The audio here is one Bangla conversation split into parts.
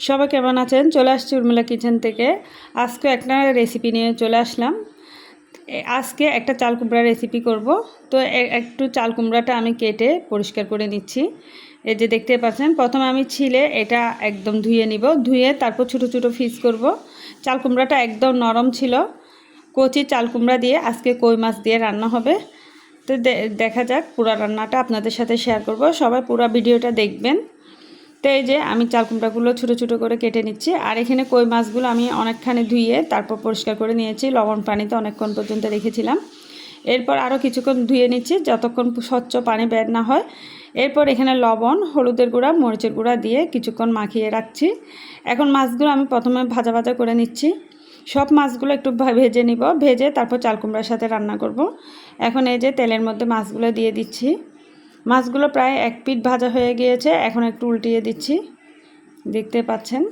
সবাই কেমন আছেন? চলে আসছি উর্মিলা কিচেন থেকে। আজকে একটা রেসিপি নিয়ে চলে আসলাম। আজকে একটা চাল কুমড়া রেসিপি করব। তো একটু চাল কুমড়াটা আমি কেটে পরিষ্কার করে নিচ্ছি। এই যে দেখতে পাচ্ছেন, প্রথমে আমি ছিলে এটা একদম ধুয়ে নিব। ধুয়ে তারপর ছোটো ছোটো ফিস করব। চাল কুমড়াটা একদম নরম ছিল। কচি চাল কুমড়া দিয়ে আজকে কই মাছ দিয়ে রান্না হবে। তো দেখা যাক পুরো রান্নাটা আপনাদের সাথে শেয়ার করব। সবাই পুরো ভিডিওটা দেখবেন। তো এই যে আমি চাল কুমড়াগুলো ছোটো ছোটো করে কেটে নিচ্ছি। আর এখানে কই মাছগুলো আমি অনেকখানি ধুয়ে তারপর পরিষ্কার করে নিয়েছি। লবণ পানিতে অনেকক্ষণ পর্যন্ত রেখেছিলাম। এরপর আরও কিছুক্ষণ ধুয়ে নিচ্ছি, যতক্ষণ স্বচ্ছ পানি বের না হয়। এরপর এখানে লবণ, হলুদের গুঁড়া, মরিচের গুঁড়া দিয়ে কিছুক্ষণ মাখিয়ে রাখছি। এখন মাছগুলো আমি প্রথমে ভাজা ভাজা করে নিচ্ছি। সব মাছগুলো একটু ভেজে নিব। ভেজে তারপর চাল কুমড়ার সাথে রান্না করব। এখন এই যে তেলের মধ্যে মাছগুলো দিয়ে দিচ্ছি। মাছগুলো প্রায় এক পিঠ ভাজা হয়ে গিয়েছে। এখন একটু উল্টিয়ে দিচ্ছি। দেখতে পাচ্ছেন?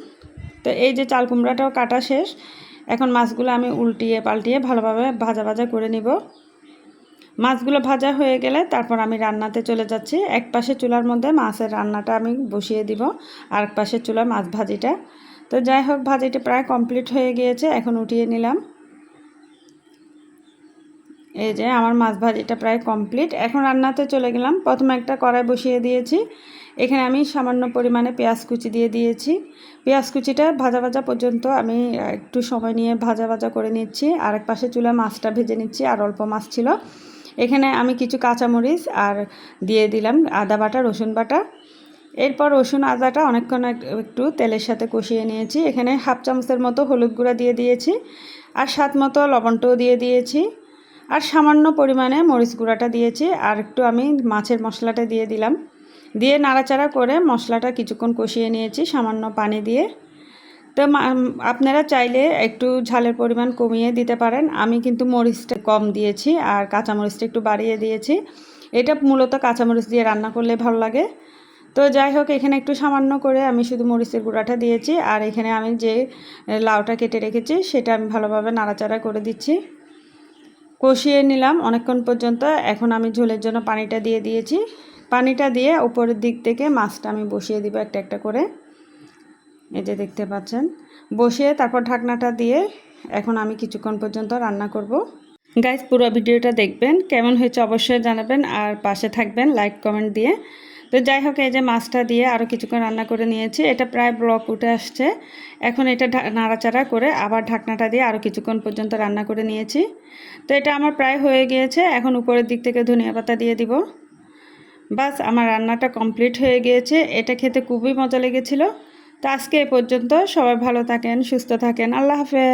তো এই যে চাল কুমড়াটাও কাটা শেষ। এখন মাছগুলো আমি উল্টিয়ে পাল্টিয়ে ভালোভাবে ভাজা ভাজা করে নিব। মাছগুলো ভাজা হয়ে গেলে তারপর আমি রান্নাতে চলে যাচ্ছি। এক পাশে চুলার মধ্যে মাছের রান্নাটা আমি বসিয়ে দিব। আর এক পাশে চুলার মাছ ভাজিটা। তো যাই হোক, ভাজিটা প্রায় কমপ্লিট হয়ে গিয়েছে। এখন উঠিয়ে নিলাম। এই যে আমার মাছ ভাজিটা প্রায় কমপ্লিট। এখন রান্নাতে চলে গেলাম। প্রথমে একটা কড়াই বসিয়ে দিয়েছি। এখানে আমি সামান্য পরিমাণে পেঁয়াজ কুচি দিয়ে দিয়েছি। পেঁয়াজ কুচিটা ভাজা ভাজা পর্যন্ত আমি একটু সময় নিয়ে ভাজা ভাজা করে নিচ্ছি। আর এক পাশে চুলায় মাছটা ভেজে নিচ্ছি, আর অল্প মাছ ছিল। এখানে আমি কিছু কাঁচামরিচ আর দিয়ে দিলাম আদা বাটা, রসুন বাটা। এরপর রসুন আদাটা অনেকক্ষণ একটু তেলের সাথে কষিয়ে নিয়েছি। এখানে হাফ চামচের মতো হলুদ গুঁড়া দিয়ে দিয়েছি। আর স্বাদ মতো লবণটাও দিয়ে দিয়েছি। আর সামান্য পরিমাণে মরিচ গুঁড়াটা দিয়েছি, আর একটু আমি মাছের মশলাটা দিয়ে দিলাম। দিয়ে নাড়াচাড়া করে মশলাটা কিছুক্ষণ কষিয়ে নিয়েছি, সামান্য পানি দিয়ে। তো আপনারা চাইলে একটু ঝালের পরিমাণ কমিয়ে দিতে পারেন। আমি কিন্তু মরিচটা কম দিয়েছি আর কাঁচামরিচটা একটু বাড়িয়ে দিয়েছি। এটা মূলত কাঁচামরিচ দিয়ে রান্না করলে ভালো লাগে। তো যাই হোক, এখানে একটু সামান্য করে আমি শুধু মরিচের গুঁড়াটা দিয়েছি, আর এখানে আমি যে লাউটা কেটে রেখেছি, সেটা আমি ভালোভাবে নাড়াচাড়া করে দিচ্ছি। কষিয়ে নিলাম অনেকক্ষণ পর্যন্ত। এখন আমি ঝোলের জন্য পানিটা দিয়ে দিয়েছি। পানিটা দিয়ে উপরের দিক থেকে মাছটা আমি বসিয়ে দিব একটা একটা করে। এই যে দেখতে পাচ্ছেন। বসিয়ে তারপর ঢাকনাটা দিয়ে এখন আমি কিছুক্ষণ পর্যন্ত রান্না করব। গাইজ পুরো ভিডিওটা দেখবেন। কেমন হয়েছে অবশ্যই জানাবেন। আর পাশে থাকবেন, লাইক, কমেন্ট দিয়ে। তো যাই হোক, এই যে মাছটা দিয়ে আরও কিছুক্ষণ রান্না করে নিয়েছি। এটা প্রায় ব্লক উঠে আসছে। এখন এটা নাড়াচাড়া করে আবার ঢাকনাটা দিয়ে আরও কিছুক্ষণ পর্যন্ত রান্না করে নিয়েছি। তো এটা আমার প্রায় হয়ে গিয়েছে। এখন উপরের দিক থেকে ধনিয়া পাতা দিয়ে দিব। বাস, আমার রান্নাটা কমপ্লিট হয়ে গিয়েছে। এটা খেতে খুবই মজা লেগেছিল। তো আজকে এ পর্যন্ত সবাই ভালো থাকেন, সুস্থ থাকেন। আল্লাহ হাফেজ।